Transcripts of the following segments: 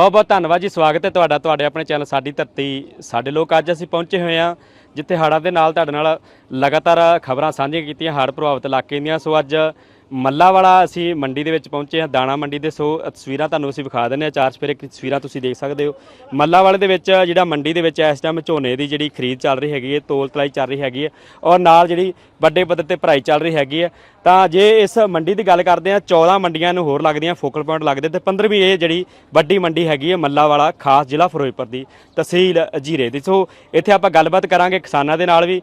ਬਹੁਤ ਬਹੁਤ ਧੰਨਵਾਦ ਜੀ, ਸਵਾਗਤ ਹੈ ਤੁਹਾਡਾ, ਤੁਹਾਡੇ ਆਪਣੇ ਚੈਨਲ ਸਾਡੀ ਧਰਤੀ, ਸਾਡੇ ਲੋਕ ਅੱਜ ਅਸੀਂ ਪਹੁੰਚੇ ਹੋਏ ਹਾਂ, ਜਿੱਥੇ ਹੜ੍ਹਾਂ ਦੇ ਨਾਲ ਤੁਹਾਡੇ ਨਾਲ ਲਗਾਤਾਰ ਖਬਰਾਂ ਸਾਂਝੀਆਂ ਕੀਤੀਆਂ, ਹੜ੍ਹ ਪ੍ਰਭਾਵਿਤ ਇਲਾਕੇ ਦੀਆਂ। ਸੋ ਅੱਜ ਮੱਲਾ ਵਾਲਾ ਅਸੀਂ ਮੰਡੀ ਦੇ ਵਿੱਚ ਪਹੁੰਚੇ ਹਾਂ, ਦਾਣਾ ਮੰਡੀ ਦੇ, ਸੋ ਤਸਵੀਰਾਂ ਤੁਹਾਨੂੰ ਅਸੀਂ ਵਿਖਾ ਦਿੰਦੇ ਹਾਂ। ਚਾਰ ਸਪੇਰੇ ਤਸਵੀਰਾਂ ਤੁਸੀਂ ਦੇਖ ਸਕਦੇ ਹੋ। ਮੱਲਾ ਵਾਲੇ ਦੇ ਵਿੱਚ ਜਿਹੜਾ ਮੰਡੀ ਦੇ ਵਿੱਚ ਇਸ ਟਾਈਮ ਝੋਨੇ ਦੀ ਜਿਹੜੀ ਖਰੀਦ ਚੱਲ ਰਹੀ ਹੈਗੀ ਹੈ, ਤੋਲ ਤਲਾਈ ਚੱਲ ਰਹੀ ਹੈਗੀ ਹੈ ਔਰ ਨਾਲ ਜਿਹੜੀ ਵੱਡੇ ਪੱਧਰ ਤੇ ਭਰਾਈ ਚੱਲ ਰਹੀ ਹੈਗੀ ਹੈ। ਤਾਂ ਜੇ ਇਸ ਮੰਡੀ ਦੀ ਗੱਲ ਕਰਦੇ ਹਾਂ 14 ਮੰਡੀਆਂ ਨੂੰ ਹੋਰ ਲੱਗਦੀਆਂ, ਫੋਕਲ ਪੁਆਇੰਟ ਲੱਗਦੇ ਤੇ 15ਵੀਂ ਇਹ ਜਿਹੜੀ ਵੱਡੀ ਮੰਡੀ ਹੈਗੀ ਹੈ ਮੱਲਾ ਵਾਲਾ ਖਾਸ ਜ਼ਿਲ੍ਹਾ ਫਿਰੋਜ਼ਪੁਰ ਦੀ ਤਹਿਸੀਲ ਜੀਰੇ ਦੀ। ਸੋ ਇੱਥੇ ਆਪਾਂ ਗੱਲਬਾਤ ਕਰਾਂਗੇ ਕਿਸਾਨਾਂ ਦੇ ਨਾਲ ਵੀ।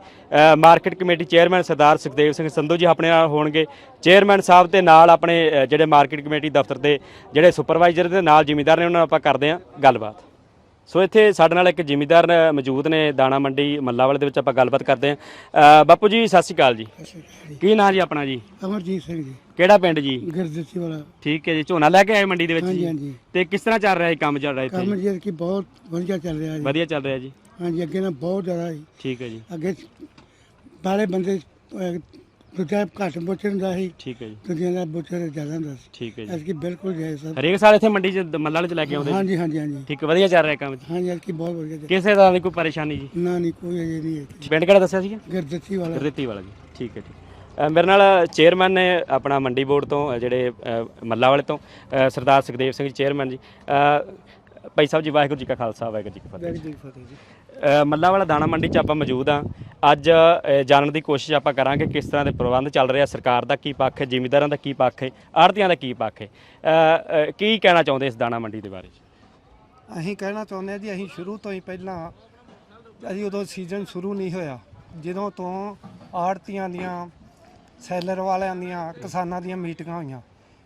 Market committee chairman Sardar Sukhdev Singh Sandhu ji ਆਪਣੇ ਨਾਲ ਹੋਣਗੇ। ਚੇਅਰਮੈਨ ਸਾਹਿਬ ਤੇ ਨਾਲ ਆਪਣੇ ਜਿਹੜੇ ਮਾਰਕੀਟ ਕਮੇਟੀ ਦਫ਼ਤਰ ਦੇ ਜਿਹੜੇ ਸੁਪਰਵਾਈਜ਼ਰ ਦੇ ਨਾਲ ਜ਼ਿਮੀਂਦਾਰ ਨੇ ਉਹਨਾਂ ਨਾਲ ਆਪਾਂ ਕਰਦੇ ਹਾਂ ਗੱਲਬਾਤ। ਸੋ ਇੱਥੇ ਸਾਡੇ ਨਾਲ ਇੱਕ ਜ਼ਿਮੀਂਦਾਰ ਮੌਜੂਦ ਨੇ ਦਾਣਾ ਮੰਡੀ ਮੱਲਾਵਾਲੇ ਦੇ ਵਿੱਚ ਆਪਾਂ ਗੱਲਬਾਤ ਕਰਦੇ ਹਾਂ। ਬਾਪੂ ਜੀ ਸਤਿ ਸ਼੍ਰੀ ਅਕਾਲ ਜੀ। ਕੀ ਨਾਂ ਜੀ ਆਪਣਾ ਜੀ? ਅਮਰਜੀਤ ਸਿੰਘ ਜੀ। ਕਿਹੜਾ ਪਿੰਡ ਜੀ? ਗਿਰਦਸੀ ਵਾਲਾ। ਠੀਕ ਹੈ ਜੀ ਝੋਨਾ ਲੈ ਕੇ ਆਏ ਮੰਡੀ ਦੇ ਵਿੱਚ ਜੀ? ਤੇ ਕਿਸ ਤਰ੍ਹਾਂ ਚੱਲ ਰਿਹਾ ਹੈ ਕੰਮ ਚੱਲ ਰਿਹਾ ਇੱਥੇ ਕੰਮ ਜੀ? ਕੀ ਬਹੁਤ ਵਧੀਆ ਚੱਲ ਰਿਹਾ ਜੀ। ਵਧੀਆ ਚੱਲ ਰਿਹਾ ਜੀ। ਹਾਂਜੀ ਅੱਗੇ ਨਾਲ ਬਹੁਤ ਜ਼ਿਆਦਾ ਜੀ। ਠੀਕ ਹੈ ਜੀ। ਅੱਗੇ ਬਾਲੇ ਬੰਦੇ ਦੂਜਾ ਘੱਟ ਬੋਚਰ ਹੁੰਦਾ ਸੀ ਠੀਕ ਹੈ ਜੀ। ਦੂਜਿਆਂ ਦਾ ਬੋਚਰ ਜ਼ਿਆਦਾ ਹੁੰਦਾ ਸੀ। ਠੀਕ ਹੈ ਜੀ। ਐਸਕੀ ਬਿਲਕੁਲ ਜਾਇਜ਼ ਸਭ ਹਰੇਕ ਸਾਲ ਇੱਥੇ ਮੰਡੀ 'ਚ ਮੱਲਾ ਵਾਲੇ ਚ ਲੈ ਕੇ ਆਉਂਦੇ? ਹਾਂਜੀ ਹਾਂਜੀ ਹਾਂਜੀ। ਠੀਕ ਹੈ ਵਧੀਆ ਚੱਲ ਰਿਹਾ ਕੰਮ ਜੀ? ਹਾਂਜੀ ਐਸਕੀ ਬਹੁਤ ਵਧੀਆ ਜੀ। ਕਿਸੇ ਤਰ੍ਹਾਂ ਦੀ ਕੋਈ ਪਰੇਸ਼ਾਨੀ ਜੀ? ਨਾ ਨਹੀਂ ਕੋਈ ਅਜੇ ਨਹੀਂ ਹੈ ਪਿੰਡ ਕਿਹੜਾ ਦੱਸਿਆ ਸੀਗਾ? ਗਿਰਦਸੀ ਵਾਲਾ। ਰੇਤੀ ਵਾਲਾ ਜੀ ਠੀਕ ਹੈ ਅ, ਮੇਰੇ ਨਾਲ ਚੇਅਰਮੈਨ ਨੇ ਆਪਣਾ ਮੰਡੀ ਬੋਰਡ ਤੋਂ ਅ, ਜਿਹੜੇ ਅ, ਮੱਲਾ ਵਾਲੇ ਤੋਂ ਅ, ਸਰਦਾਰ ਸੁਖਦੇਵ ਸਿੰਘ ਜੀ ਚੇਅਰਮੈਨ ਜੀ। ਅ, ਭਾਈ ਸਾਹਿਬ ਜੀ ਵਾਹਿਗੁਰੂ ਜੀ ਕਾ ਖਾਲਸਾ ਵਾਹਿਗੁਰੂ ਜੀ ਕੀ ਫਤਿਹ ਜੀ। ਫਤਿਹ ਜੀ। ਅ, ਮੱਲਾ ਵਾਲਾ ਦਾਣਾ ਮੰਡੀ 'ਚ ਆਪਾਂ ਮੌਜੂਦ ਆ ਅੱਜ ਜਾਣਨ ਦੀ ਕੋਸ਼ਿਸ਼ ਆਪਾਂ ਕਰਾਂਗੇ ਕਿਸ ਤਰ੍ਹਾਂ ਦੇ ਪ੍ਰਬੰਧ ਚੱਲ ਰਿਹਾ ਸਰਕਾਰ ਦਾ ਕੀ ਪੱਖ ਹੈ, ਜ਼ਿਮੀਂਦਾਰਾਂ ਦਾ ਕੀ ਪੱਖ ਹੈ, ਆੜ੍ਹਤੀਆਂ ਦਾ ਕੀ ਪੱਖ ਹੈ। ਕੀ ਕਹਿਣਾ ਚਾਹੁੰਦੇ ਇਸ ਦਾਣਾ ਮੰਡੀ ਦੇ ਬਾਰੇ 'ਚ? ਅਸੀਂ ਕਹਿਣਾ ਚਾਹੁੰਦੇ ਹਾਂ ਜੀ, ਅਸੀਂ ਸ਼ੁਰੂ ਤੋਂ ਹੀ ਪਹਿਲਾਂ ਅਸੀਂ ਉਦੋਂ ਸੀਜ਼ਨ ਸ਼ੁਰੂ ਨਹੀਂ ਹੋਇਆ। ਜਦੋਂ ਤੋਂ ਆੜਤੀਆਂ ਦੀਆਂ, ਸੈਲਰ ਵਾਲਿਆਂ ਦੀਆਂ, ਕਿਸਾਨਾਂ ਦੀਆਂ ਮੀਟਿੰਗਾਂ ਹੋਈਆਂ।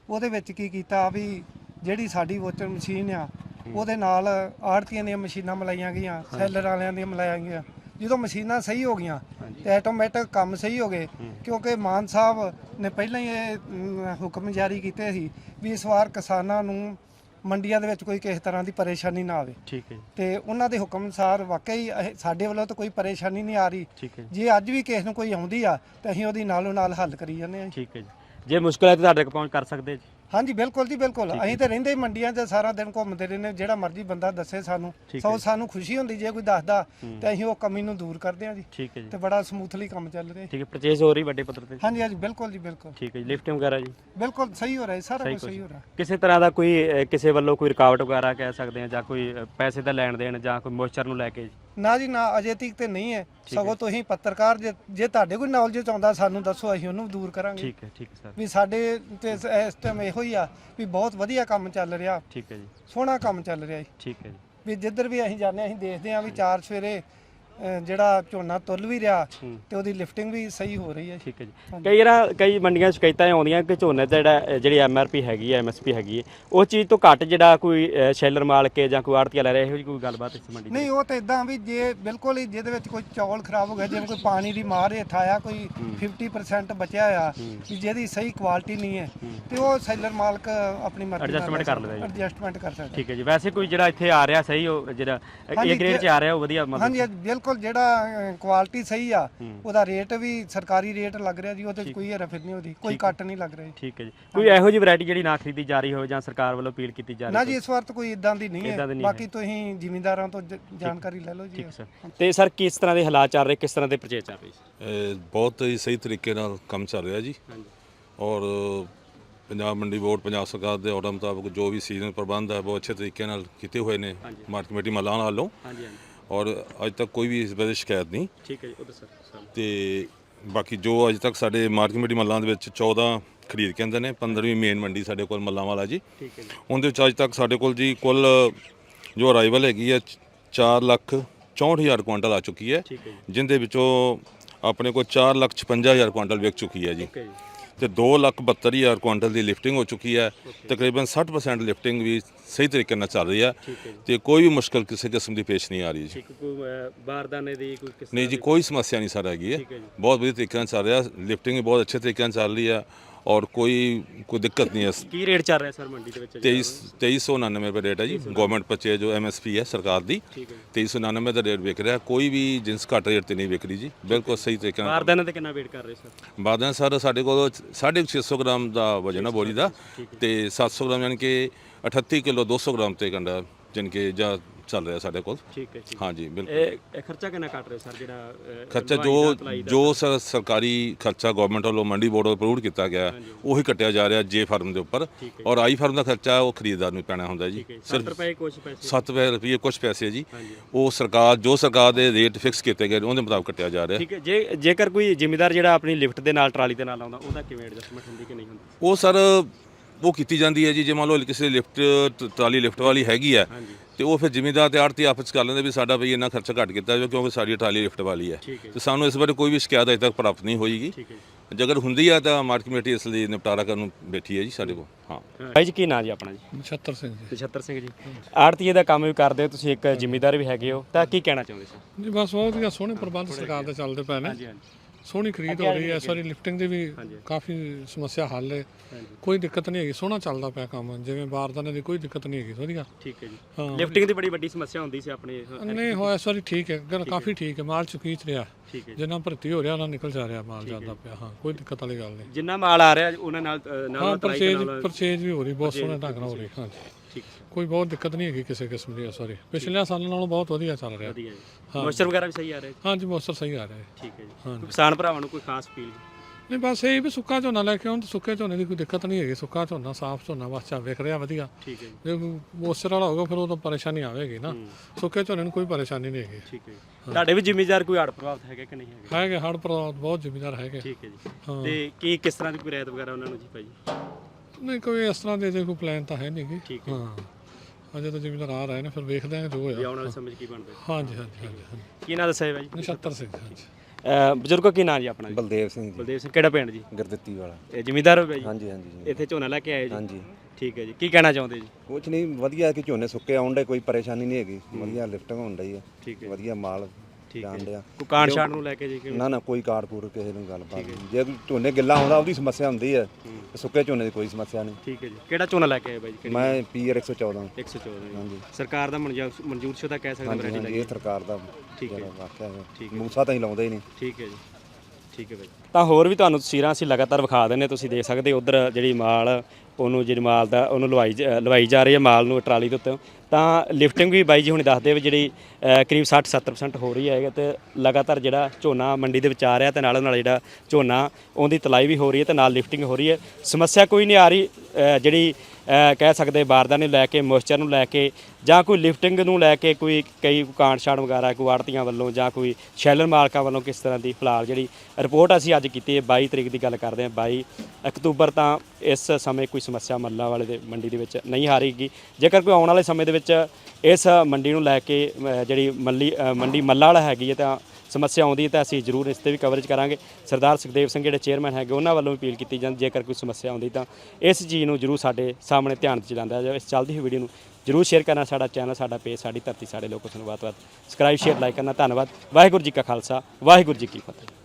ਉਹਦੇ ਵਿੱਚ ਕੀ ਕੀਤਾ ਵੀ ਜਿਹੜੀ ਸਾਡੀ ਵੋਚਰ ਮਸ਼ੀਨ ਆ ਉਹਦੇ ਨਾਲ ਆੜਤੀਆਂ ਦੀਆਂ ਮਸ਼ੀਨਾਂ ਮਲਾਈਆਂ ਗਈਆਂ ਸੈਲਰ ਵਾਲਿਆਂ ਦੀਆਂ ਮਲਾਈਆਂ ਗਈਆਂ। ਜਦੋਂ ਮਸ਼ੀਨਾਂ ਸਹੀ ਹੋ ਗਈਆਂ ਤੇ ਆਟੋਮੈਟਿਕ ਕੰਮ ਸਹੀ ਹੋ ਗਏ ਕਿਉਂਕਿ ਮਾਨ ਸਾਹਿਬ ਨੇ ਪਹਿਲਾਂ ਹੀ ਇਹ ਅਮ, ਹੁਕਮ ਜਾਰੀ ਕੀਤੇ ਸੀ ਵੀ ਇਸ ਵਾਰ ਕਿਸਾਨਾਂ ਨੂੰ ਮੰਡੀਆਂ ਦੇ ਵਿੱਚ ਕੋਈ ਕਿਸੇ ਤਰ੍ਹਾਂ ਦੀ ਪਰੇਸ਼ਾਨੀ ਨਾ ਆਵੇ। ਠੀਕ ਹੈ ਜੀ। ਤੇ ਉਹਨਾਂ ਦੇ ਹੁਕਮ ਅਨੁਸਾਰ ਵਾਕਈ ਇਹ- ਸਾਡੇ ਵੱਲੋਂ ਤਾਂ ਕੋਈ ਪਰੇਸ਼ਾਨੀ ਨਹੀਂ ਆ ਰਹੀ। ਠੀਕ ਹੈ ਜੀ। ਜੇ ਅੱਜ ਵੀ ਕਿਸੇ ਨੂੰ ਕੋਈ ਆਉਂਦੀ ਆ ਤਾਂ ਅਸੀਂ ਉਹਦੀ ਨਾਲੋਂ ਨਾਲ ਹੱਲ ਕਰੀ ਜਾਂਦੇ ਹਾਂ ਜੀ। ਠੀਕ ਹੈ ਜੀ। ਜੇ ਮੁਸ਼ਕਲ ਹੈ ਤਾਂ ਤੁਹਾਡੇ ਪਹੁੰਚ ਕਰ ਸਕਦੇ ਜੀ। ਹਾਂਜੀ ਬਿਲਕੁਲ ਜੀ ਬਿਲਕੁਲ। ਅਸੀਂ ਤਾਂ ਰਹਿੰਦੇ ਹੀ ਮੰਡੀਆਂ 'ਚ ਸਾਰਾ ਦਿਨ ਘੁੰਮਦੇ ਰਹਿੰਦੇ ਜਿਹੜਾ ਮਰਜ਼ੀ ਬੰਦਾ ਦੱਸੇ ਸਾਨੂੰ। ਸੋ ਸਾਨੂੰ ਖੁਸ਼ੀ ਹੁੰਦੀ ਜੇ ਕੋਈ ਦੱਸਦਾ ਤੇ ਅਸੀਂ ਉਹ ਕਮੀ ਨੂੰ ਦੂਰ ਕਰਦੇ ਹਾਂ ਜੀ। ਠੀਕ ਹੈ ਜੀ। ਤੇ ਬੜਾ ਸਮੂਥਲੀ ਕੰਮ ਚੱਲ ਰਿਹਾ। ਠੀਕ ਹੈ ਪਰਚੇਸ ਹੋ ਰਹੀ ਵੱਡੇ ਪੱਧਰ ਤੇ। ਹਾਂਜੀ ਹਾਂਜੀ ਬਿਲਕੁਲ ਜੀ ਬਿਲਕੁਲ। ਠੀਕ ਹੈ ਜੀ ਲਿਫਟਿੰਗ ਵਗੈਰਾ ਜੀ? ਬਿਲਕੁਲ ਸਹੀ ਹੋ ਰਿਹਾ ਸਾਰਾ ਸਹੀ ਕੁਝ। ਸਹੀ ਹੋ ਰਿਹਾ। ਕਿਸੇ ਤਰ੍ਹਾਂ ਦਾ ਕੋਈ ਕਿਸੇ ਵੱਲੋਂ ਕੋਈ ਰੁਕਾਵਟ ਵਗੈਰਾ ਕਹਿ ਸਕਦੇ ਆ ਜਾਂ ਕੋਈ ਪੈਸੇ ਦਾ ਲੈਣ ਦੇਣ ਜਾਂ ਕੋਈ ਮੋਇਸਚਰ ਨੂੰ ਲੈ ਕੇ ਜੀ? ਨਾ ਜੀ ਨਾ ਅਜੇ ਤੱਕ ਤੇ ਨਹੀਂ ਹੈ। ਸਗੋਂ ਤੁਸੀਂ ਪੱਤਰਕਾਰ ਜੇ ਜੇ ਤੁਹਾਡੇ ਕੋਈ ਨੌਲੇਜ ਆਉਂਦਾ ਸਾਨੂੰ ਦੱਸੋ ਅਸੀਂ ਉਹਨੂੰ ਦੂਰ ਕਰਾਂਗੇ। ਠੀਕ ਹੈ ਠੀਕ ਹੈ ਸਰ। ਵੀ ਸਾਡੇ ਤੇ ਇਸ- ਇਸ ਟਾਈਮ ਇਹੋ ਹੀ ਆ ਵੀ ਬਹੁਤ ਵਧੀਆ ਕੰਮ ਚੱਲ ਰਿਹਾ। ਠੀਕ ਹੈ ਜੀ। ਸੋਹਣਾ ਕੰਮ ਚੱਲ ਰਿਹਾ ਜੀ। ਠੀਕ ਹੈ ਜੀ। ਵੀ ਜਿੱਧਰ ਵੀ ਅਸੀਂ ਜਾਂਦੇ ਹਾਂ ਅਸੀਂ ਦੇਖਦੇ ਹਾਂ ਵੀ ਚਾਰ ਸਵੇਰੇ ਜਿਹੜਾ ਝੋਨਾ ਤੁੱਲ ਵੀ ਰਿਹਾ। ਤੇ ਉਹਦੀ ਲਿਫਟਿੰਗ ਵੀ ਸਹੀ ਹੋ ਰਹੀ ਹੈ ਜੀ। ਠੀਕ ਹੈ ਜੀ। ਕਈ ਵਾਰ ਕਈ ਮੰਡੀਆਂ ਸ਼ਿਕਾਇਤਾਂ ਇਹ ਆਉਂਦੀਆਂ ਕਿ ਝੋਨੇ ਦਾ ਜਿਹੜਾ ਜਿਹੜੀ ਐਮਆਰਪੀ ਹੈਗੀ ਹੈ ਐਮਐਸਪੀ ਹੈਗੀ ਹੈ ਉਹ ਚੀਜ਼ ਤੋਂ ਘੱਟ ਜਿਹੜਾ ਕੋਈ ਸ਼ੈਲਰ ਮਾਲ ਕੇ ਜਾਂ ਕੋਈ ਆੜਤੀਆ ਲੈ ਰਿਹਾ ਇਹੋ ਜਿਹੀ ਕੋਈ ਗੱਲਬਾਤ ਇਸ ਮੰਡੀ ਨਹੀਂ ਉਹ ਤਾਂ ਇਦਾਂ ਵੀ ਜੇ ਬਿਲਕੁਲ ਹੀ ਜਿਹਦੇ ਵਿੱਚ ਕੋਈ ਚੌਲ ਖਰਾਬ ਹੋ ਗਿਆ ਜਿਵੇਂ ਕੋਈ ਪਾਣੀ ਦੀ ਮਾਰ ਹੇਠ ਆਇਆ ਕੋਈ 50% ਬਚਿਆ ਆ ਵੀ ਜਿਹਦੀ ਸਹੀ ਕੁਆਲਿਟੀ ਨਹੀਂ ਹੈ ਤੇ ਉਹ ਸੈਲਰ ਮਾਲਕ ਆਪਣੀ ਮਰਜ਼ੀ Adjustment ਕਰ ਲਵੇ ਜੀ। ਐਡਜਸਟਮੈਂਟ ਕਰ ਸਕਦਾ। ਠੀਕ ਹੈ ਜੀ। ਵੈਸੇ ਕੋਈ ਜਿਹੜਾ ਇੱਥੇ ਆ ਰਿਹਾ ਸਹੀ ਉਹ ਜਿਹੜਾ ਏ ਗ੍ਰੇਡ 'ਚ ਆ ਰਿਹਾ ਉਹ ਵਧੀਆ ਮਤਲਬ ਹਾਂਜੀ ਹਾਂਜੀ, ਬਿਲਕੁਲ ਜਿਹੜਾ ਕੁਆਲਿਟੀ ਸਹੀ ਆ। ਉਹਦਾ ਰੇਟ ਵੀ ਸਰਕਾਰੀ ਰੇਟ ਲੱਗ ਰਿਹਾ ਜੀ ਉਹਦੇ ਕੋਈ ਹੇਰਾ ਫੇਰ ਨਹੀਂ ਉਹਦੀ ਕੋਈ ਕੱਟ ਨਹੀਂ ਲੱਗ ਰਿਹਾ ਠੀਕ ਹੈ ਜੀ। ਕੋਈ ਇਹੋ ਜਿਹੀ ਵੈਰਾਈਟੀ ਜਿਹੜੀ ਨਾ ਖਰੀਦੀ ਜਾ ਰਹੀ ਹੋਵੇ ਜਾਂ ਸਰਕਾਰ ਵੱਲੋਂ ਅਪੀਲ ਕੀਤੀ ਜਾ ਰਹੀ ਨਾ ਜੀ ਇਸ ਵਾਰ ਤਾਂ ਕੋਈ ਇਦਾਂ ਦੀ ਨਹੀਂ ਹੈ। ਬਾਕੀ ਤੁਸੀਂ ਜ਼ਿਮੀਂਦਾਰਾਂ ਤੋਂ ਜਾਣਕਾਰੀ ਲੈ ਲਓ ਜੀ। ਠੀਕ ਸਰ। ਤੇ ਸਰ ਕਿਸ ਤਰ੍ਹਾਂ ਦੇ ਹਾਲਾਤ ਚੱਲ ਰਹੇ ਕਿਸ ਤਰ੍ਹਾਂ ਦੇ ਪਰਚੇਜ ਚੱਲ ਰਹੀ? ਬਹੁਤ ਹੀ ਸਹੀ ਤਰੀਕੇ ਨਾਲ ਕੰਮ ਚੱਲ ਰਿਹਾ ਜੀ। ਹਾਂਜੀ। ਔਰ ਪੰਜਾਬ ਮੰਡੀ ਬੋਰਡ ਪੰਜਾਬ ਸਰਕਾਰ ਦੇ ਆਰਡਰ ਮੁਤਾਬਕ ਜੋ ਵੀ ਸੀਜ਼ਨ ਪ੍ਰਬੰਧ ਹੈ ਬਹੁਤ ਅੱਛੇ ਤਰੀਕੇ ਨਾਲ ਕੀਤੇ ਹੋਏ ਨੇ। ਮਾਰਕੀਟ ਕਮੇਟੀ ਮੱਲਾਂ ਵੱਲੋਂ। ਹਾਂਜੀ ਹਾਂਜੀ। ਔਰ ਅੱਜ ਤੱਕ ਕੋਈ ਵੀ ਇਸ ਬਾਰੇ ਸ਼ਿਕਾਇਤ ਨਹੀਂ। ਠੀਕ ਹੈ ਜੀ ਉਹਦੇ ਸਰ ਤੇ ਬਾਕੀ ਜੋ ਅੱਜ ਤੱਕ ਸਾਡੇ ਮਾਰਕੀਟ ਕਮੇਟੀ ਮੱਲਾਂ ਦੇ ਵਿੱਚ 14 ਖਰੀਦ ਕੇਂਦਰ ਨੇ 15ਵੀਂ ਮੇਨ ਮੰਡੀ ਸਾਡੇ ਕੋਲ ਮੱਲਾਂ ਵਾਲਾ ਜੀ। ਠੀਕ ਹੈ ਜੀ। ਉਹਦੇ ਵਿੱਚ ਅੱਜ ਤੱਕ ਸਾਡੇ ਕੋਲ ਜੀ ਕੁੱਲ ਜੋ ਅਰਾਈਵਲ ਹੈਗੀ ਹੈ 4 ਲੱਖ 64000 ਕੁਇੰਟਲ ਆ ਚੁੱਕੀ ਹੈ ਜਿੰਦੇ ਵਿੱਚੋਂ ਆਪਣੇ ਕੋਲ 4 ਲੱਖ 55000 ਕੁਇੰਟਲ ਵਿਕ ਚੁੱਕੀ ਹੈ ਜੀ। ਤੇ 2 ਲੱਖ 72000 ਕੁਇੰਟਲ ਦੀ ਲਿਫਟਿੰਗ ਹੋ ਚੁੱਕੀ ਹੈ। ਤਕਰੀਬਨ 60% ਲਿਫਟਿੰਗ ਵੀ ਸਹੀ ਤਰੀਕੇ ਨਾਲ ਚੱਲ ਰਹੀ ਹੈ। ਤੇ ਕੋਈ ਵੀ ਮੁਸ਼ਕਲ ਕਿਸੇ ਕਿਸਮ ਦੀ ਪੇਸ਼ ਨਹੀਂ ਆ ਰਹੀ ਜੀ। ਬਾਰਦਾਨੇ ਦੀ ਕੋਈ ਕਿਸ ਨਹੀਂ ਜੀ ਕੋਈ ਸਮੱਸਿਆ ਨਹੀਂ ਸਰ ਹੈਗੀ ਹੈ। ਬਹੁਤ ਵਧੀਆ ਤਰੀਕੇ ਨਾਲ ਚੱਲ ਰਿਹਾ। ਲਿਫਟਿੰਗ ਵੀ ਬਹੁਤ ਅੱਛੇ ਤਰੀਕੇ ਨਾਲ ਚੱਲ ਰਹੀ ਹੈ। ਔਰ ਕੋਈ ਕੋਈ ਦਿੱਕਤ ਨਹੀਂ ਹੈ। ਕੀ ਰੇਟ ਚੱਲ ਰਿਹਾ ਸਰ ਮੰਡੀ ਦੇ ਵਿੱਚ 23 2399 ਰੁਪਏ ਰੇਟ ਹੈ ਜੀ। ਗਵਰਨਮੈਂਟ ਪਰਚੇਜ ਜੋ ਐਮਐਸਪੀ ਹੈ ਸਰਕਾਰ ਦੀ ਠੀਕ ਹੈ। 2399 ਦਾ ਰੇਟ ਵਿਕ ਰਿਹਾ। ਕੋਈ ਵੀ ਜਿੰਸ ਘੱਟ ਰੇਟ ਤੇ ਨਹੀਂ ਵਿਕ ਰਹੀ ਜੀ। ਬਿਲਕੁਲ ਸਹੀ ਤਰੀਕੇ ਨਾਲ। ਬਾਰਦਾਨੇ ਤੇ ਕਿੰਨਾ ਵੇਟ ਕਰ ਰਹੇ ਸਰ? ਬਾਦਾਂ ਸਰ ਸਾਡੇ ਕੋਲ 650 ਗ੍ਰਾਮ ਦਾ ਵਜਨ ਹੈ ਬੋਰੀ ਦਾ ਤੇ 700 ਗ੍ਰਾਮ ਯਾਨੀ ਕਿ 38 ਕਿਲੋ 200 ਗ੍ਰਾਮ ਤੇ ਕੰਡਾ ਜਾਣੀ ਕਿ ਜਾਂ ਚੱਲ ਰਿਹਾ ਸਾਡੇ ਕੋਲ। ਠੀਕ ਹੈ ਠੀਕ ਹਾਂਜੀ ਬਿਲਕੁਲ। ਇਹ ਇਹ ਖਰਚਾ ਕਿੰਨਾ ਕੱਟ ਰਹੇ ਹੋ ਸਰ ਜਿਹੜਾ ਖਰਚਾ ਜੋ ਦਾ, ਤਲਾਈ ਦਾ? ਜੋ ਸਰ ਸਰਕਾਰੀ ਖਰਚਾ ਗਵਰਨਮੈਂਟ ਵੱਲੋਂ ਮੰਡੀ ਬੋਰਡ ਵੱਲੋਂ ਅਪਰੂਵਡ ਕੀਤਾ ਗਿਆ ਉਹੀ ਕੱਟਿਆ ਜਾ ਰਿਹਾ ਜੇ ਫਾਰਮ ਦੇ ਉੱਪਰ। ਠੀਕ ਔਰ ਆਈ ਫਾਰਮ ਦਾ ਖਰਚਾ ਉਹ ਖਰੀਦਦਾਰ ਨੂੰ ਪੈਣਾ ਹੁੰਦਾ ਜੀ। ਠੀਕ ਹੈ 60 ਰੁਪਏ ਕੁਝ ਪੈਸੇ। 7 ਰੁਪਏ ਕੁਝ ਪੈਸੇ ਜੀ। ਹਾਂਜੀ। ਉਹ ਸਰਕਾਰ ਜੋ ਸਰਕਾਰ ਦੇ ਰੇਟ ਫਿਕਸ ਕੀਤੇ ਗਏ ਨੇ, ਉਹਦੇ ਮੁਤਾਬਕ ਕੱਟਿਆ ਜਾ ਰਿਹਾ। ਠੀਕ ਹੈ। ਜੇ ਜੇਕਰ ਕੋਈ ਜ਼ਿਮੀਦਾਰ ਜਿਹੜਾ ਆਪਣੀ ਲਿਫਟ ਦੇ ਨਾਲ ਟਰਾਲੀ ਦੇ ਨਾਲ ਆਉਂਦਾ ਉਹਦਾ ਕਿਵੇਂ ਐਡਜਸਟਮੈਂਟ ਹੁੰਦੀ ਕਿ ਨਹੀਂ ਹੁੰਦੀ? ਉਹ ਸਰ ਉਹ ਕੀਤੀ ਜਾਂਦੀ ਹੈ ਜੀ। ਜੇ ਮੰਨ ਲਓ ਕਿਸੇ ਲਿਫਟ ਟਰਾਲੀ ਲਿਫਟ ਵਾਲੀ ਹੈਗੀ ਹੈ ਹਾਂਜੀ। ਤੇ ਉਹ ਫਿਰ ਜ਼ਿਮੀਂਦਾਰ ਤੇ ਆੜਤੀ ਆਪਸ 'ਚ ਕਰ ਲੈਂਦੇ ਵੀ ਸਾਡਾ ਬਈ ਇੰਨਾ ਖਰਚਾ ਘੱਟ ਕੀਤਾ ਜਾਵੇ ਕਿਉਂਕਿ ਸਾਡੀ ਟਰਾਲੀ ਲਿਫਟ ਵਾਲੀ ਹੈ। ਠੀਕ ਹੈ ਤੇ ਸਾਨੂੰ ਇਸ ਬਾਰੇ ਕੋਈ ਵੀ ਸ਼ਿਕਾਇਤ ਅਜੇ ਤੱਕ ਪ੍ਰਾਪਤ ਨਹੀਂ ਹੋਈਗੀ। ਠੀਕ ਹੈ ਜੇਕਰ ਹੁੰਦੀ ਹੈ ਤਾਂ ਮਾਰਕੀਟ ਕਮੇਟੀ ਇਸ ਲਈ ਨਿਪਟਾਰਾ ਕਰਨ ਨੂੰ ਬੈਠੀ ਹੈ ਜੀ ਸਾਡੇ ਕੋਲ। ਹਾਂ। ਭਾਈ ਜੀ ਕੀ ਨਾਂ ਜੀ ਆਪਣਾ ਜੀ? ਨਛੱਤਰ ਸਿੰਘ ਜੀ। ਨਛੱਤਰ ਸਿੰਘ ਜੀ। ਆੜਤੀਏ ਦਾ ਕੰਮ ਵੀ ਕਰਦੇ ਹੋ ਤੁਸੀਂ ਇੱਕ ਜ਼ਿਮੀਦਾਰ ਵੀ ਹੈਗੇ ਹੋ ਤਾਂ ਕੀ ਕਹਿਣਾ ਚਾਹੁੰਦੇ ਸਰ? ਜੀ ਬਸ ਬਹੁਤ ਵਧੀਆ ਸੋਹਣੇ ਪ੍ਰਬੰਧ ਸਰਕਾਰ ਦੇ ਚੱਲਦੇ ਪਏ ਨੇ। ਹਾਂਜੀ ਹਾਂਜੀ। ਸੋਹਣੀ ਖਰੀਦ ਹੋ ਰਹੀ ਹੈ ਇਸ ਵਾਰੀ ਲਿਫਟਿੰਗ ਦੀ ਵੀ ਕਾਫੀ ਸਮੱਸਿਆ ਹੱਲ ਹੈ। ਕੋਈ ਦਿੱਕਤ ਨਹੀਂ ਹੈਗੀ ਸੋਹਣਾ ਚੱਲਦਾ ਪਿਆ ਕੰਮ ਜਿਵੇਂ ਬਾਰਦਾਨੇ ਦੀ ਕੋਈ ਦਿੱਕਤ ਨਹੀਂ ਹੈਗੀ ਵਧੀਆ। ਠੀਕ ਹੈ ਜੀ। ਹਾਂ। ਲਿਫਟਿੰਗ ਦੀ ਬੜੀ ਵੱਡੀ ਸਮੱਸਿਆ ਹੁੰਦੀ ਸੀ ਆਪਣੇ ਨਹੀਂ ਹੋਇਆ ਇਸ ਵਾਰੀ ਠੀਕ ਹੈ ਗੱਲ ਕਾਫੀ ਠੀਕ ਹੈ ਮਾਲ ਚੁਕੀਚ ਰਿਹਾ। ਹੈ ਜਿੰਨਾ ਭਰਤੀ ਹੋ ਰਿਹਾ ਉਹਨਾਂ ਨਿਕਲ ਜਾ ਰਿਹਾ ਮਾਲ ਜਾਂਦਾ ਪਿਆ ਹਾਂ ਕੋਈ ਦਿੱਕਤ ਵਾਲੀ ਗੱਲ ਨਹੀਂ। ਜਿੰਨਾ ਮਾਲ ਆ ਰਿਹਾ ਉਹਨਾਂ ਨਾਲ ਨਾਲ ਹਾਂ ਪਰਚੇਜ ਵੀ ਹੋ ਰਹੀ ਬਹੁਤ ਸੋਹਣੇ ਢੰਗ ਨਾਲ ਹੋ ਰਹੀ ਹਾਂਜੀ। ਠੀਕ ਕੋਈ ਬਹੁਤ ਦਿੱਕਤ ਨਹੀਂ ਹੈਗੀ ਕਿਸੇ ਕਿਸਮ ਦੀ ਇਸ ਵਾਰੀ ਪਿਛਲੇ ਸਾਲਾਂ ਨਾਲੋਂ ਬਹੁਤ ਵਧੀਆ ਚੱਲ ਰਿਹਾ। ਵਧੀਆ ਜੀ। ਮੋਇਸਚਰ ਵਗੈਰਾ ਵੀ ਸਹੀ ਆ ਰਿਹਾ? ਹਾਂਜੀ ਮੌਸਮ ਸਹੀ ਆ ਰਿਹਾ। ਹੈ ਠੀਕ ਹੈ। ਜੀ ਕਿਸਾਨ ਭਰਾਵਾਂ ਨੂੰ ਕੋਈ ਖਾਸ ਅਪੀਲ? ਨਹੀਂ ਬਸ ਇਹ ਵੀ ਸੁੱਕਾ ਝੋਨਾ ਲੈ ਕੇ ਆਉਣ ਤੇ ਸੁੱਕੇ ਝੋਨੇ ਦੀ ਕੋਈ ਦਿੱਕਤ ਨਹੀਂ ਹੈਗੀ। ਸੁੱਕਾ ਝੋਨਾ ਸਾਫ਼ ਝੋਨਾ ਬਸ ਚਾ ਵਿਕ ਰਿਹਾ ਵਧੀਆ। ਠੀਕ ਹੈ ਜੀ। ਮੋਸਰ ਵਾਲਾ ਹੋਗਾ ਫਿਰ ਉਹ ਤਾਂ ਪਰੇਸ਼ਾਨੀ ਆਵੇਗੀ ਨਾ। ਸੁੱਕੇ ਝੋਨੇ ਨੂੰ ਕੋਈ ਪਰੇਸ਼ਾਨੀ ਨਹੀਂ ਹੈਗੀ। ਠੀਕ ਹੈ ਜੀ। ਤੁਹਾਡੇ ਵੀ ਜ਼ਿਮੀਦਾਰ ਕੋਈ ਹੜ ਪ੍ਰਭਾਵਿਤ ਹੈਗੇ ਕਿ ਨਹੀਂ ਹੈਗੇ? ਹੈਗੇ ਹੜ ਪ੍ਰਭਾਵਿਤ ਬਹੁਤ ਜ਼ਿਮੀਦਾਰ ਹੈਗੇ। ਠੀਕ ਹੈ ਜੀ। ਤੇ ਕੀ ਕਿਸ ਤਰ੍ਹਾਂ ਦੀ ਕੋਈ ਰਿਆਇਤ ਵਗੈਰਾ ਉਹਨਾਂ ਨੂੰ ਜੀ ਭਾਈ? ਨਹੀਂ ਕੋਈ ਇਸ ਤਰ੍ਹਾਂ ਦੇ ਜੇ ਕੋਈ ਪਲਾਨ ਤਾਂ ਹੈ ਨਹੀਂ ਗੀ। ਠੀਕ ਹੈ। ਹਾਂ। ਅਜੇ ਤਾਂ ਜ਼ਿਮੀਦਾਰ ਆ ਰਹੇ ਨੇ ਫਿਰ ਵੇਖਦੇ ਹਾਂ ਜੋ ਵੀ ਹੋਇਆ ਆਉਣ ਵਾਲੇ ਸਮੇਂ 'ਚ ਕੀ ਬਣਦਾ? ਹਾਂਜੀ ਹਾਂਜੀ ਹਾਂਜੀ ਹਾਂਜੀ। ਕੀ ਨਾਂ ਦੱਸਿਆ ਭਾਈ ਨਛੱਤਰ ਸਿੰਘ ਹਾਂਜੀ। ਅ, ਬਜ਼ੁਰਗੋ ਕੀ ਨਾਂ ਜੀ ਆਪਣਾ ਜੀ? ਬਲਦੇਵ ਸਿੰਘ ਜੀ। ਬਲਦੇਵ ਸਿੰਘ ਕਿਹੜਾ ਪਿੰਡ ਜੀ? ਗੁਰਦਿੱਤੀ ਵਾਲਾ। ਇਹ ਜ਼ਿਮੀਦਾਰ ਹੋ ਭਾਈ ਹਾਂਜੀ ਹਾਂਜੀ ਜੀ ਇੱਥੇ ਝੋਨਾ ਲੈ ਕੇ ਆਏ ਜੀ? ਹਾਂਜੀ। ਠੀਕ ਹੈ ਜੀ। ਕੀ ਕਹਿਣਾ ਚਾਹੁੰਦੇ ਜੀ? ਕੁਛ ਨਹੀਂ ਵਧੀਆ ਕਿ ਝੋਨੇ ਸੁੱਕੇ ਆਉਣ ਦੇ ਕੋਈ ਪਰੇਸ਼ਾਨੀ ਨਹੀਂ ਹੈਗੀ। ਵਧੀਆ ਲਿਫਟਿੰਗ ਹੋਣ ਡਈ ਹੈ ਠੀਕ ਹੈ। ਵਧੀਆ ਮਾਲ ਠੀਕ ਕੋਈ ਕਾਣ ਛਾਣ ਨੂੰ ਲੈ ਕੇ ਜੀ ਕਿਵੇਂ? ਨਾ ਨਾ ਕੋਈ ਕਾਰਪੂਰ ਕਿਸੇ ਨੂੰ ਗੱਲਬਾਤ ਨਹੀਂ। ਜੇ। ਝੋਨੇ ਗਿੱਲਾ ਆਉਂਦਾ ਉਹਦੀ ਸਮੱਸਿਆ ਹੁੰਦੀ ਹੈ। ਤੇ ਸੁੱਕੇ ਝੋਨੇ ਦੀ ਕੋਈ ਸਮੱਸਿਆ ਨਹੀਂ। ਠੀਕ ਹੈ ਜੀ। ਕਿਹੜਾ ਝੋਨਾ ਲੈ ਕੇ ਆਏ ਬਾਈ ਜੀ? ਕਿਹੜੀ ਮੈਂ ਪੀਆਰ 114 114 ਜੀ। ਹਾਂਜੀ। ਸਰਕਾਰ ਦਾ ਮਨਜ਼ੂਰ ਮਨਜ਼ੂਰ ਸ਼ੁਦਾ ਕਹਿ ਸਕਦੇ ਹਾਂਜੀ ਵੈਰਾਈਟੀ ਹਾਂਜੀ ਲੱਗੀ। ਇਹ ਸਰਕਾਰ ਦਾ ਠੀਕ ਹੈ। ਜਿਹੜਾ ਵਾਕਿਆ ਹੈ। ਠੀਕ ਮੂਸਾ ਤਾਂ ਹੀ ਲਾਉਂਦੇ ਹੀ ਨਹੀਂ। ਠੀਕ ਹੈ ਜੀ। ਠੀਕ ਹੈ ਬਾਈ ਤਾਂ ਹੋਰ ਵੀ ਤੁਹਾਨੂੰ ਤਸਵੀਰਾਂ ਅਸੀਂ ਲਗਾਤਾਰ ਵਿਖਾ ਦਿੰਨੇ ਤੁਸੀਂ ਦੇਖ ਸਕਦੇ ਉਧਰ ਜਿਹੜੀ ਮਾਲ, ਉਹਨੂੰ ਜਿਹੜੀ ਮਾਲ ਦਾ, ਉਹਨੂੰ ਲਵਾਈ ਜ- ਲਵਾਈ ਜਾ ਰਹੀ ਹੈ ਮਾਲ ਨੂੰ ਟਰਾਲੀ ਦੇ ਉੱਤੇ। ਤਾਂ ਲਿਫਟਿੰਗ ਵੀ ਬਾਈ ਜੀ ਹੁਣ ਦੱਸਦੇ ਵੀ ਜਿਹੜੀ ਕਰੀਬ 60-70% ਹੋ ਰਹੀ ਹੈ ਤੇ ਲਗਾਤਾਰ ਜਿਹੜਾ ਝੋਨਾ ਮੰਡੀ ਦੇ ਵਿੱਚ ਆ ਰਿਹਾ ਤੇ ਨਾਲ ਨਾਲ ਜਿਹੜਾ ਝੋਨਾ, ਉਹਦੀ ਤਲਾਈ ਵੀ ਹੋ ਰਹੀ ਹੈ ਤੇ ਨਾਲ ਲਿਫਟਿੰਗ ਹੋ ਰਹੀ ਹੈ। ਸਮੱਸਿਆ ਕੋਈ ਨਹੀਂ ਆ ਰਹੀ ਜਿਹੜੀ ਕਹਿ ਸਕਦੇ ਬਾਰਦਾਨੇ ਨੂੰ ਲੈ ਕੇ, ਮੋਇਸਚਰ ਨੂੰ ਲੈ ਕੇ, ਜਾਂ ਕੋਈ ਲਿਫਟਿੰਗ ਨੂੰ ਲੈ ਕੇ ਕੋਈ ਕਈ ਕਾਂਡ ਛਾੜ ਵਗੈਰਾ ਕੋਈ ਆੜਤੀਆਂ ਵੱਲੋਂ ਜਾਂ ਕੋਈ ਸ਼ੈਲਰ ਮਾਲਕਾਂ ਵੱਲੋਂ ਕਿਸ ਤਰ੍ਹਾਂ ਦੀ ਫਿਲਹਾਲ ਜਿਹੜੀ ਰਿਪੋਰਟ ਅਸੀਂ ਅੱਜ ਕੀਤੀ ਹੈ 22 ਤਰੀਕ ਦੀ ਗੱਲ ਕਰਦੇ ਹਾਂ 22 ਅਕਤੂਬਰ ਤਾਂ ਇਸ ਸਮੇਂ ਕੋਈ ਸਮੱਸਿਆ ਮੱਲਾ ਵਾਲੇ ਦੇ ਮੰਡੀ ਦੇ ਵਿੱਚ ਨਹੀਂ ਆ ਰਹੀਗੀ ਜੇਕਰ ਕੋਈ ਆਉਣ ਵਾਲੇ ਸਮੇਂ ਦੇ ਵਿੱਚ ਇਸ ਮੰਡੀ ਨੂੰ ਲੈ ਕੇ ਅ, ਜਿਹੜੀ ਮੱਲੀ ਅ, ਮੰਡੀ ਮੱਲਾ ਵਾਲਾ ਹੈਗੀ ਹੈ ਤਾਂ ਸਮੱਸਿਆ ਆਉਂਦੀ ਹੈ ਤਾਂ ਅਸੀਂ ਜ਼ਰੂਰ ਇਸ ਤੇ ਵੀ ਕਵਰੇਜ ਕਰਾਂਗੇ। ਸਰਦਾਰ ਸੁਖਦੇਵ ਸਿੰਘ ਜਿਹੜੇ ਚੇਅਰਮੈਨ ਹੈਗੇ ਉਹਨਾਂ ਵੱਲੋਂ ਵੀ ਅਪੀਲ ਕੀਤੀ ਜਾਂਦੀ ਜੇਕਰ ਕੋਈ ਸਮੱਸਿਆ ਆਉਂਦੀ ਤਾਂ ਇਸ ਚੀਜ਼ ਨੂੰ ਜ਼ਰੂਰ ਸਾਡੇ ਸਾਹਮਣੇ ਧਿਆਨ ਚ ਲਿਆਂਦਾ ਜਾਵੇ। ਇਸ ਚੱਲਦੀ ਹੋਈ ਵੀਡੀਓ ਨੂੰ ਜ਼ਰੂਰ ਸ਼ੇਅਰ ਕਰਨਾ ਸਾਡਾ ਚੈਨਲ ਸਾਡਾ ਪੇਜ ਸਾਡੀ ਧਰਤੀ ਸਾਡੇ ਲੋਕ ਉਸ ਨੂੰ ਵੱਧ ਤੋਂ ਵੱਧ ਸਬਸਕ੍ਰਾਈਬ ਸ਼ੇਅਰ ਲਾਈਕ ਕਰਨਾ। ਧੰਨਵਾਦ। ਵਾਹਿਗੁਰੂ ਜੀ ਕਾ ਖਾਲਸਾ ਵਾਹਿਗੁਰੂ ਜੀ ਕੀ ਫਤਿਹ।